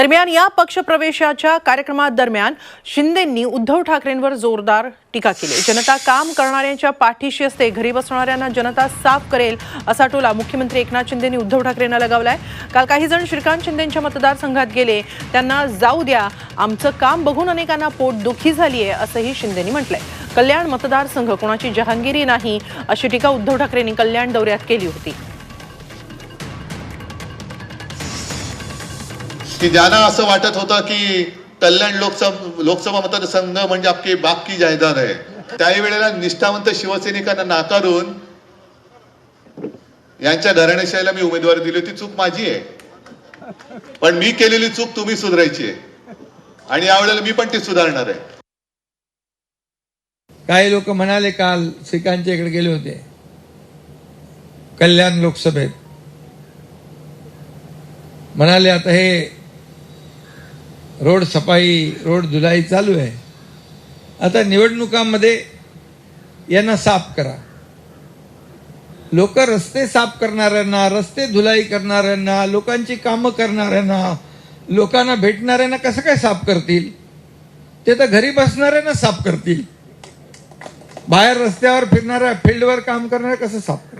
दरम्यान या पक्षप्रवेशाच्या कार्यक्रमादरम्यान शिंदेंनी उद्धव ठाकरेंवर जोरदार टीका केली. जनता काम करणाऱ्यांच्या पाठीशी असते. घरी बसणाऱ्यांना जनता साफ करेल असा टोला मुख्यमंत्री एकनाथ शिंदेंनी उद्धव ठाकरेंना लगावलाय. काल काही जण श्रीकांत शिंदेंच्या मतदारसंघात गेले. त्यांना जाऊ द्या. आमचं काम बघून अनेकांना पोटदुखी झाली आहे असंही शिंदेंनी म्हटलंय. कल्याण मतदारसंघ कोणाची जहांगिरी नाही अशी टीका उद्धव ठाकरेंनी कल्याण दौऱ्यात केली होती. की ज्यांना असं वाटत होतं की कल्याण लोकसभा लोकसभा मतदारसंघ म्हणजे आपली बाकी जायदाद आहे. त्याही वेळेला निष्ठावंत शिवसैनिकांना नाकारून यांच्या घराण्याशाहीला मी उमेदवारी दिली होती. चूक माझी आहे. पण मी केलेली चूक तुम्ही सुधारायची आहे. आणि यावेळेला मी पण ती सुधारणार आहे. काही लोक म्हणाले काल श्रीकांतच्या इकडे गेले होते. कल्याण लोकसभेत. म्हणाले आता हे रोड सफाई रोड धुलाई चालू आहे. आता निवडणुकांमध्ये यांना साफ करा. लोक रस्ते साफ करणाऱ्यांना रस्ते धुलाई करणाऱ्यांना लोकांची कामं करणाऱ्यांना लोकांना भेटणाऱ्यांना कसं काय साफ करतील? ते तर घरी बसणाऱ्यांना साफ करतील. बाहेर रस्त्यावर फिरणाऱ्या फील्डवर काम करणाऱ्या कसं साफ करतील?